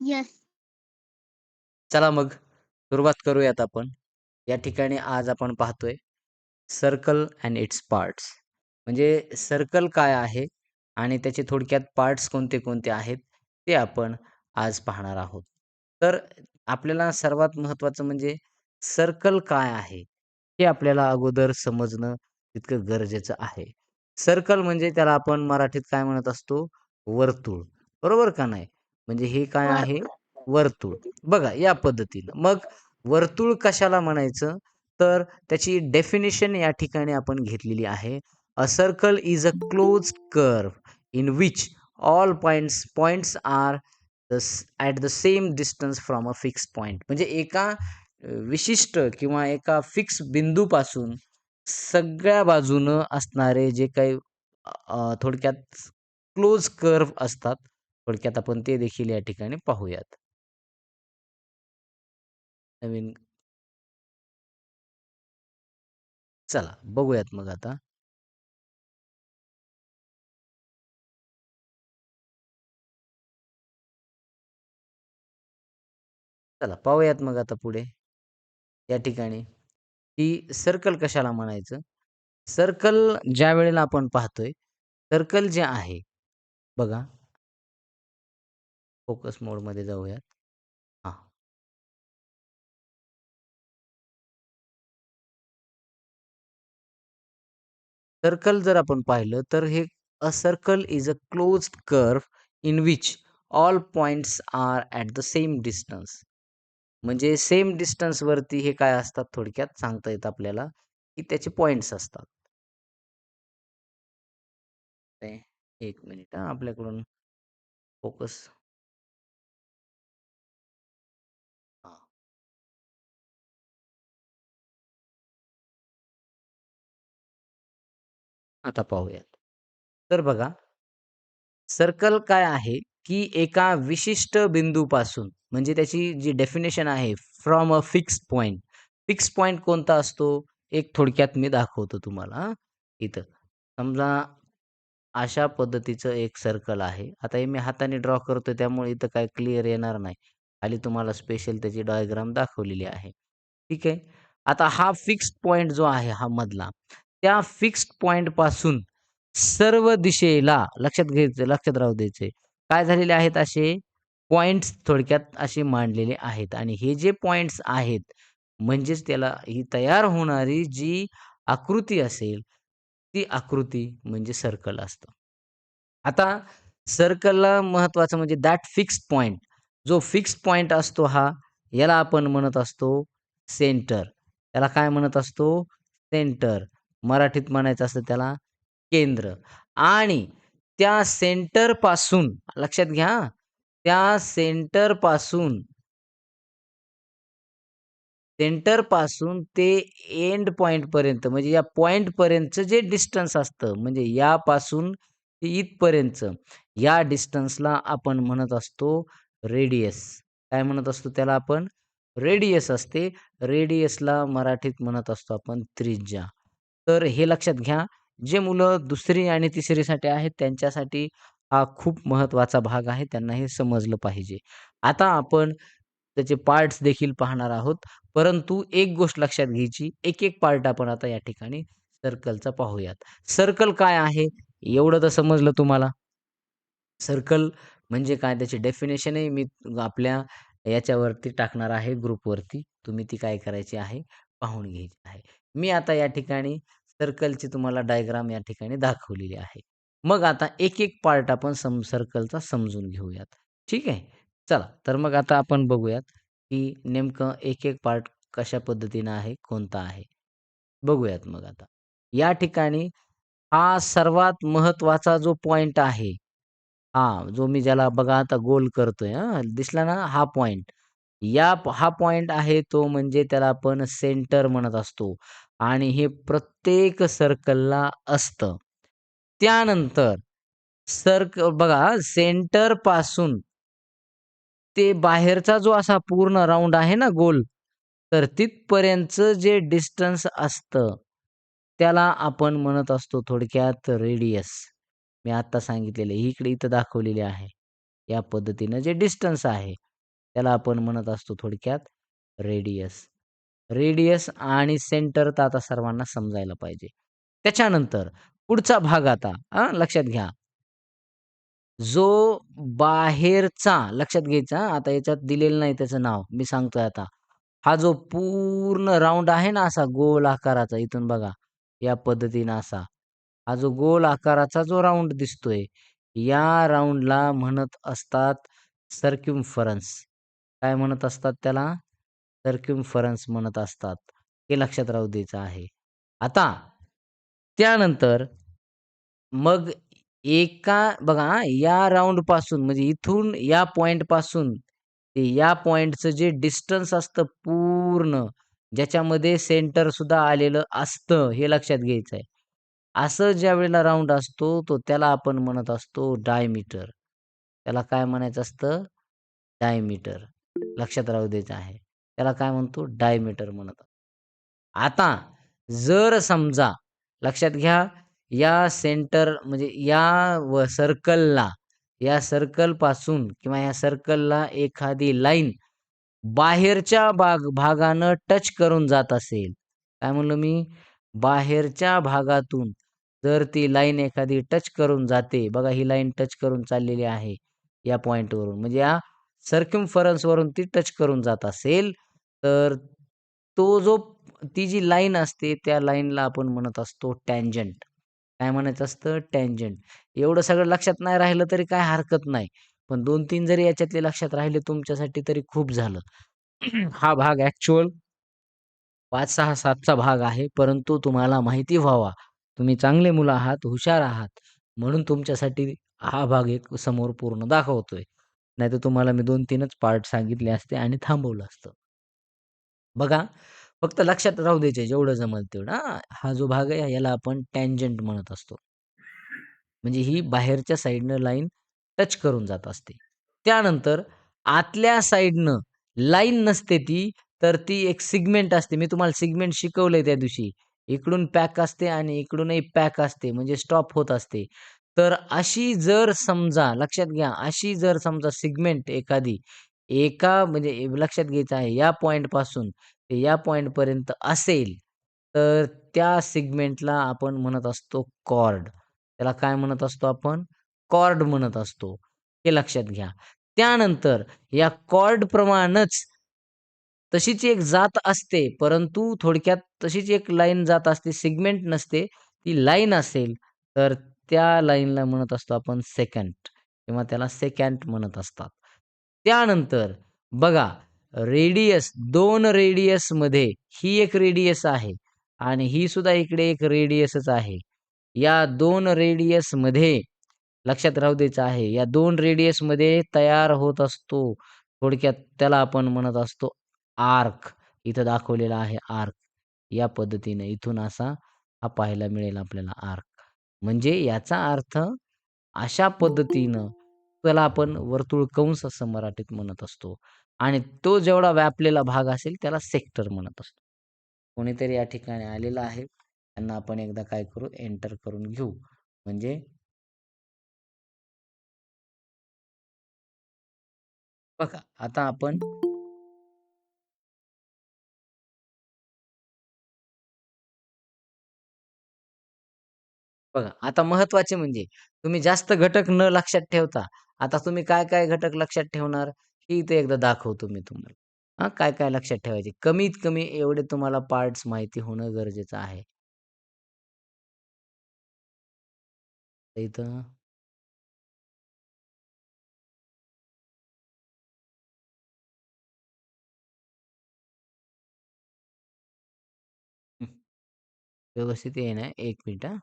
Yes. चला मग सुरुवात करूयात आपण. या ठिकाणी आज आपण पाहतोय सर्कल अँड इट्स पार्ट्स. म्हणजे सर्कल काय आहे आणि त्याचे थोडक्यात पार्ट्स कोणते-कोणते आहेत ते आपण आज पाहणार आहोत. तर आपल्याला सर्वात महत्त्वाचं म्हणजे सर्कल काय आहे? हे आपल्याला अगोदर समजणं तितकं गरजेचं आहे. सर्कल म्हणजे त्याला आपण मराठीत काय म्हणत असतो? वर्तुळ. बरोबर का नाही? म्हणजे हे काय आहे? वर्तुळ. बघा या पद्धतीनं. मग वर्तुळ कशाला म्हणायचं? तर त्याची डेफिनिशन या ठिकाणी आपण घेतलेली आहे. A circle is a closed curve in which all points points are the at the same distance from a fixed point. म्हणजे एका विशिष्ट किंवा एका फिक्स बिंदूपासून सगळ्या बाजूनं असणारे जे काही थोडक्यात क्लोज कर्व्ह असतात. थोडक्यात आपण ते देखील या ठिकाणी पाहूयात. नवीन चला बघूयात मग आता. चला पाहूयात मग आता पुढे. या ठिकाणी, की सर्कल कशाला म्हणायचं? सर्कल ज्या वेळेला आपण पाहतोय, सर्कल जे आहे बघा फोकस मोडमध्ये जाऊयात. हां. सर्कल जर आपण पाहिलं तर हे a circle is a close curve in which all points are at the same distance. म्हणजे सेम डिस्टन्सवरती हे काय असतात थोडक्यात सांगता येतं आपल्याला, की त्याचे पॉइंट्स असतात. एक मिनिट आपल्याकडून फोकस आता पाहूयात. तर बघा सर्कल काय आहे, की एका विशिष्ट बिंदूपासून म्हणजे त्याची जी डेफिनेशन आहे from a fixed point fix point कोणता असतो? एक थोडक्यात मी दाखवतो तुम्हाला इथं. समजा अशा पद्धतीचं एक सर्कल आहे. आता हे मी हाताने ड्रॉ करतो त्यामुळे इथं काय क्लिअर येणार नाही. खाली तुम्हाला स्पेशल त्याची डायग्राम दाखवलेली आहे. ठीक आहे. आता हा फिक्स्ड पॉईंट जो आहे हा मधला, त्या फिक्स्ड पॉईंटपासून सर्व दिशेला लक्षात घ्यायचं लक्षात राहू द्यायचंय. काय झालेले आहेत असे पॉईंट्स थोडक्यात असे मांडलेले आहेत आणि हे जे पॉईंट्स आहेत, म्हणजेच त्याला ही तयार होणारी जी आकृती असेल, ती आकृती म्हणजे सर्कल असतं. आता सर्कलला महत्वाचं म्हणजे दॅट फिक्स्ड पॉईंट जो फिक्स्ड पॉईंट असतो हा, याला आपण म्हणत असतो सेंटर. त्याला काय म्हणत असतो? सेंटर. मराठीत म्हणायचं असतं त्याला केंद्र आणि त्या सेंटरपासून लक्षात घ्या त्या सेंटरपासून सेंटरपासून ते एंड पॉईंटपर्यंत म्हणजे या पॉईंटपर्यंतचं जे डिस्टन्स असतं, म्हणजे यापासून ते इथपर्यंतचं, या डिस्टन्सला आपण म्हणत असतो रेडियस. काय म्हणत असतो त्याला आपण? रेडियस असते. रेडियसला मराठीत म्हणत असतो आपण त्रिज्या. तर हे लक्षात घ्या. जे मुलं दुसरी आणि तिसरीसाठी आहेत त्यांच्यासाठी हा खूप महत्त्वाचा भाग आहे. त्यांना हे समजलं पाहिजे. आता आपण त्याचे पार्ट्स देखील पाहणार आहोत. परंतु एक गोष्ट लक्षात घ्यायची, एक-एक पार्ट आपण आता या ठिकाणी सर्कलचा पाहूयात. सर्कल काय आहे? एवढं तर समजलं तुम्हाला. सर्कल म्हणजे काय? त्याची डेफिनेशनही मी आपल्या याच्यावरती टाकणार आहे ग्रुपवरती. तुम्ही ती काय करायची आहे? पाहून घ्यायची आहे. मी आता या ठिकाणी सर्कलची तुम्हाला डायग्राम या ठिकाणी दाखवलेली आहे. मग आता एक-एक पार्ट आपण सम सर्कलचा समजून घेऊयात. ठीक आहे? चला तर मग आता आपण बघूयात, की नेमकं एक-एक पार्ट कशा पद्धतीनं आहे, कोणता आहे. बघूयात मग आता. या ठिकाणी हा सर्वात महत्त्वाचा जो पॉइंट आहे हा जो मी ज्याला बघा आता गोल करतोय हा दिसला ना हा पॉइंट. या हा पॉइंट आहे तो म्हणजे त्याला आपण सेंटर म्हणत असतो आणि हे प्रत्येक सर्कलला असतं. त्यानंतर सर्क बघा सेंटरपासून ते बाहेरचा जो असा पूर्ण राऊंड आहे ना गोल, तर तिथपर्यंतचं जे डिस्टन्स असतं, त्याला आपण म्हणत असतो थोडक्यात रेडियस. मी आत्ता सांगितलेलं इकडे इथं दाखवलेले आहे. या पद्धतीनं जे डिस्टन्स आहे. त्याला आपण म्हणत असतो थोडक्यात रेडियस. रेडियस आणि सेंटर तर आता सर्वांना समजायला पाहिजे. त्याच्यानंतर पुढचा भाग आता हा लक्षात घ्या. जो बाहेरचा लक्षात घ्यायचा आता याच्यात दिलेलं नाही त्याचं नाव. मी सांगतोय आता. हा जो पूर्ण राऊंड आहे ना असा गोल आकाराचा इथून बघा, या पद्धतीनं असा. हा जो गोल आकाराचा जो राउंड दिसतोय, या राऊंडला म्हणत असतात सर्क्युम्फरन्स. काय म्हणत असतात त्याला? सर्क्युम्फरन्स म्हणत असतात. हे लक्षात राहू द्यायचं आहे. आता त्यानंतर मग एका बघा या या राउंडपासून म्हणजे इथून या पॉइंटपासून ते या पॉइंटचं जे डिस्टन्स असतं पूर्ण, ज्याच्यामध्ये सेंटर सुद्धा आलेलं असतं, हे लक्षात घ्यायचं आहे. असं ज्या वेळेला राऊंड असतो, तो त्याला आपण म्हणत असतो डायमीटर. त्याला काय म्हणायचं असतं? डायमीटर. लक्षात राहू द्यायचं आहे. त्याला काय म्हणतो? डायमीटर म्हणत. आता जर समजा लक्षात घ्या, या सेंटर म्हणजे या व सर्कलला या सर्कलपासून किंवा या सर्कलला एखादी लाईन बाहेरच्या भाग भागानं टच करून जात असेल. काय म्हणलो मी? बाहेरच्या भागातून जर ती लाईन एखादी टच करून जाते. बघा ही लाईन टच करून चाललेली आहे या पॉईंटवरून म्हणजे या सर्क्युम्फरन्सवरून ती टच करून जात असेल, तर तो जो ती जी लाईन असते त्या लाईनला आपण म्हणत असतो टँजंट. काय म्हणायचं असतं? टँजंट. एवढं सगळं लक्षात नाही राहिलं तरी काय हरकत नाही. पण 2-3 जरी याच्यातले लक्षात राहिले तुमच्यासाठी तरी खूप झालं. हा भाग ॲक्च्युअल पाच सहा सातचा भाग आहे. परंतु तुम्हाला माहिती व्हावा, तुम्ही चांगले मुलं आहात, हुशार आहात, म्हणून तुमच्यासाठी हा भाग एक समोर पूर्ण दाखवतोय. नाहीतर तुम्हाला मी 2-3च पार्ट सांगितले असते आणि थांबवलं असतं. बघा, फक्त लक्षात राहू द्यायचे जेवढं जमेल तेवढं हां. हा जो भाग आहे याला आपण टँजंट म्हणत असतो. म्हणजे ही बाहेरच्या साईडनं लाईन टच करून जात असते. त्यानंतर आतल्या साईडनं लाईन नसते ती, तर ती एक सेगमेंट असते. मी तुम्हाला सेगमेंट शिकवलंय त्या दिवशी. इकडून पॅक असते आणि इकडूनही पॅक असते म्हणजे स्टॉप होत असते. तर अशी जर समजा लक्षात घ्या, अशी जर समजा सिगमेंट एखादी एका म्हणजे लक्षात घ्यायचं आहे या पॉईंटपासून ते या पॉईंटपर्यंत असेल, तर त्या सिगमेंटला आपण म्हणत असतो कॉर्ड. त्याला काय म्हणत असतो आपण? कॉर्ड म्हणत असतो. हे लक्षात घ्या. त्यानंतर या कॉर्ड प्रमाणच तशीच एक जात असते, परंतु थोडक्यात तशीच एक लाईन जात असते, सिगमेंट नसते. ती लाईन असेल, तर त्या लाईनला म्हणत असतो आपण सेकंड किंवा त्याला सेकंड म्हणत असतात. त्यानंतर बघा, रेडियस दोन रेडियसमध्ये ही एक रेडियस आहे आणि ही सुद्धा इकडे एक रेडियसच आहे. या दोन रेडियसमध्ये लक्षात राहू द्यायचं आहे. या दोन रेडियसमध्ये तयार होत असतो. थोडक्यात त्याला आपण म्हणत असतो आर्क. इथं दाखवलेला आहे आर्क. या पद्धतीने इथून असा हा पाहायला मिळेल आपल्याला आर्क. म्हणजे याचा अर्थ अशा पद्धतीनं त्याला आपण वर्तुळ कंस असं मराठीत म्हणत असतो आणि तो जेवढा व्यापलेला भाग असेल त्याला सेक्टर म्हणत असतो. कोणीतरी या ठिकाणी आलेलं आहे. त्यांना आपण एकदा काय करू एंटर करून घेऊ. म्हणजे बघा, आता आपण बघा, आता महत्त्वाचे म्हणजे तुम्ही जास्त घटक न लक्षात ठेवता, आता तुम्ही काय-काय घटक लक्षात ठेवणार, हे इथे एकदा दाखवतो मी तुम्हाला. हां, काय-काय लक्षात ठेवायचे. कमीत कमी एवढे तुम्हाला पार्ट्स माहिती होणं गरजेचं आहे. इथं हं. व्यवस्थित येईना 1 मिनिट हां.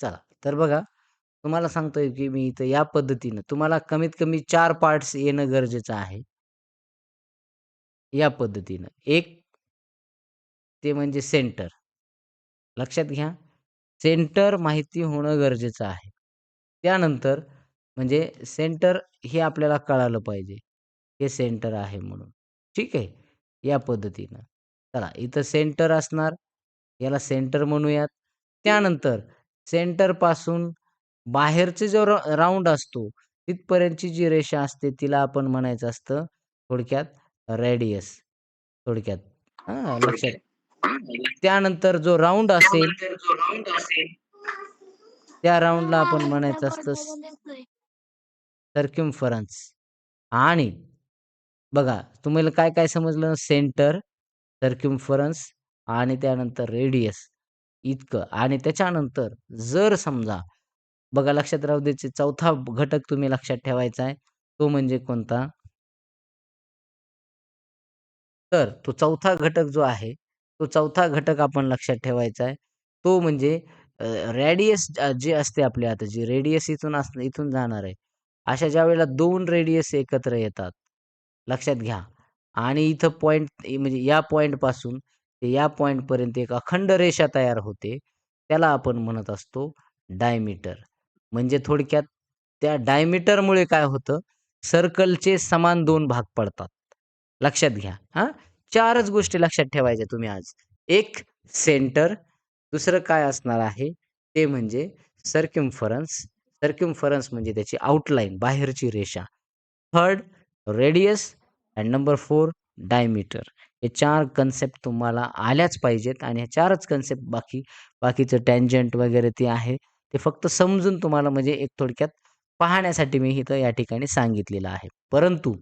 चला, तर बघा, तुम्हाला सांगतोय की मी इथं या पद्धतीनं तुम्हाला कमीत कमी चार पार्ट्स येणं गरजेचं आहे. या पद्धतीनं. एक ते म्हणजे सेंटर. लक्षात घ्या, सेंटर माहिती होणं गरजेचं आहे. त्यानंतर म्हणजे सेंटर हे आपल्याला कळालं पाहिजे. हे सेंटर आहे म्हणून. ठीक आहे? या पद्धतीनं. चला इथं सेंटर असणार. याला सेंटर म्हणूयात. त्यानंतर सेंटरपासून बाहेरचे जो राऊंड राउंड असतो, तिथपर्यंतची जी रेषा असते तिला आपण म्हणायचं असतं थोडक्यात रेडियस. थोडक्यात. लक्षात. त्यानंतर जो राउंड असेल त्या राऊंडला आपण म्हणायचं असतं सर्कम्फरन्स आणि बघा तुम्हाला काय काय समजलं? सेंटर, सर्कम्फरन्स आणि त्यानंतर रेडियस इतकं आणि त्याच्यानंतर जर समजा बघा लक्षात राहू द्यायचे चौथा घटक तुम्ही लक्षात ठेवायचा आहे. तो म्हणजे कोणता? तर तो चौथा घटक जो आहे, तो चौथा घटक आपण लक्षात ठेवायचा आहे. तो म्हणजे रेडियस जे असते आपली आता जी रेडियस इथून अस इथून जाणार आहे. अशा ज्यावेळेला 2 रेडियस एकत्र येतात. लक्षात घ्या आणि इथं पॉईंट म्हणजे या पॉइंटपासून ते या पॉईंटपर्यंत एक अखंड रेषा तयार होते. त्याला आपण म्हणत असतो डायमीटर. म्हणजे थोडक्यात त्या डायमीटरमुळे काय होतं, सर्कलचे समान दोन भाग पडतात. लक्षात घ्या हां. चारच गोष्टी लक्षात ठेवायच्या तुम्ही आज. एक सेंटर, दुसरं काय असणार आहे ते म्हणजे सर्क्युम्फरन्स सर्क्युम्फरन्स म्हणजे त्याची आउटलाईन बाहेरची रेषा. Third radius and number four diameter. हे चार कन्सेप्ट तुम्हाला आल्याच पाहिजेत आणि ह्या चारच कन्सेप्ट बाकी बाकीचं टँजंट वगैरे ते आहे. ते फक्त समजून तुम्हाला म्हणजे एक थोडक्यात पाहण्यासाठी मी इथं या ठिकाणी सांगितलेलं आहे. परंतु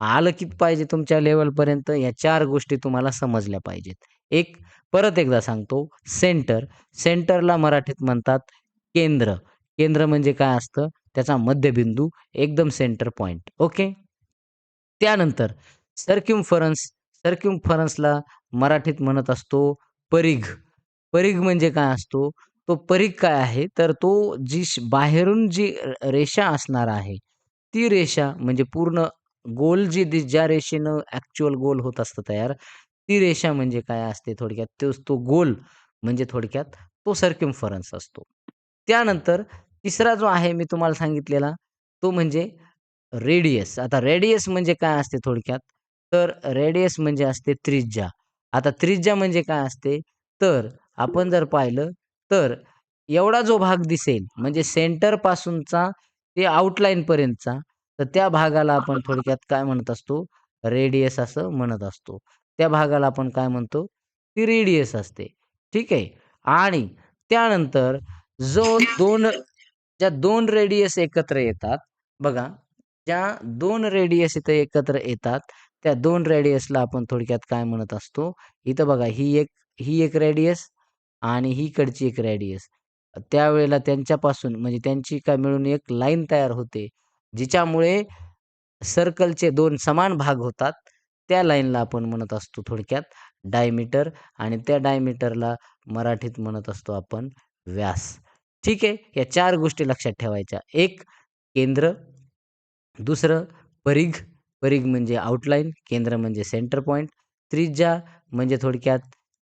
आलं किती पाहिजे तुमच्या लेवलपर्यंत या चार गोष्टी तुम्हाला समजल्या पाहिजेत. एक परत एकदा सांगतो सेंटर. सेंटरला मराठीत म्हणतात केंद्र. केंद्र म्हणजे काय असतं? त्याचा मध्यबिंदू एकदम सेंटर पॉइंट. ओके. त्यानंतर सर्कम्फरन्स. सर्कम्फरन्सला मराठीत म्हणत असतो परिघ. परिघ म्हणजे काय असतो? तो परिघ काय आहे? तर तो जी बाहेरून जी रेषा असणार आहे, ती रेषा म्हणजे पूर्ण गोल जी ज्या रेषेनं ॲक्च्युअल गोल होत असतं तयार, ती रेषा म्हणजे काय असते थोडक्यात तोच तो गोल म्हणजे थोडक्यात तो सर्कम्फरन्स असतो. त्यानंतर तिसरा जो आहे मी तुम्हाला सांगितलेला तो म्हणजे रेडियस. आता रेडियस म्हणजे काय असते थोडक्यात? तर रेडियस म्हणजे असते त्रिज्या. आता त्रिज्या म्हणजे काय असते? तर आपण जर पाहिलं तर एवढा जो भाग दिसेल म्हणजे सेंटरपासूनचा ते आउटलाईनपर्यंतचा तर त्या भागाला आपण थोडक्यात काय म्हणत असतो? रेडियस असं म्हणत असतो. त्या भागाला आपण काय म्हणतो? ती रेडियस असते. ठीक आहे. आणि त्यानंतर जो दोन ज्या दोन रेडियस एकत्र येतात बघा, ज्या दोन रेडियस इथं एकत्र येतात, त्या दोन रेडियसला आपण थोडक्यात काय म्हणत असतो? इथं बघा ही एक ही एक रेडियस आणि ही कडची एक रेडियस. त्यावेळेला त्यांच्यापासून म्हणजे त्यांची काय मिळून एक लाईन तयार होते. जिच्यामुळे सर्कलचे दोन समान भाग होतात. त्या लाईनला आपण म्हणत असतो थोडक्यात डायमीटर आणि त्या डायमीटरला मराठीत म्हणत असतो आपण व्यास. ठीक आहे. या चार गोष्टी लक्षात ठेवायच्या. एक केंद्र, दुसरं परिघ. परिघ म्हणजे आउटलाईन, केंद्र म्हणजे सेंटर पॉईंट त्रिज्या म्हणजे थोडक्यात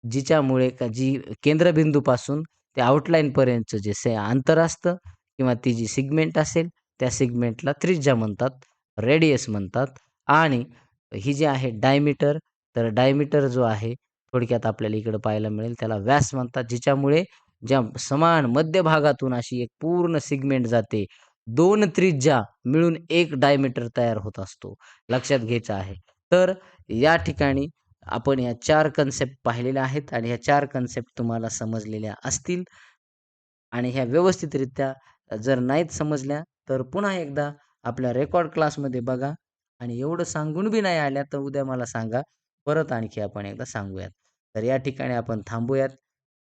जिच्यामुळे का जी केंद्रबिंदूपासून ते आउटलाईनपर्यंतचं जे से अंतर असतं किंवा ती जी सिगमेंट असेल, त्या सिगमेंटला त्रिज्या म्हणतात, रेडियस म्हणतात आणि ही जी आहे डायमीटर, तर डायमीटर जो आहे थोडक्यात आपल्याला इकडं पाहायला मिळेल त्याला व्यास म्हणतात. जिच्यामुळे ज्या समान मध्यभागातून अशी एक पूर्ण सिगमेंट जाते. दोन त्रिज्या मिळून एक डायमीटर तयार होत असतो. लक्षात घ्यायचं आहे. तर या ठिकाणी आपण या चार कन्सेप्ट पाहिलेल्या आहेत आणि ह्या चार कन्सेप्ट तुम्हाला समजलेल्या असतील. आणि ह्या व्यवस्थितरित्या जर नाहीत समजल्या तर पुन्हा एकदा आपल्या रेकॉर्ड क्लासमध्ये बघा आणि एवढं सांगून बी नाही आल्या तर उद्या मला सांगा. परत आणखी आपण एकदा सांगूयात. तर या ठिकाणी आपण थांबूयात.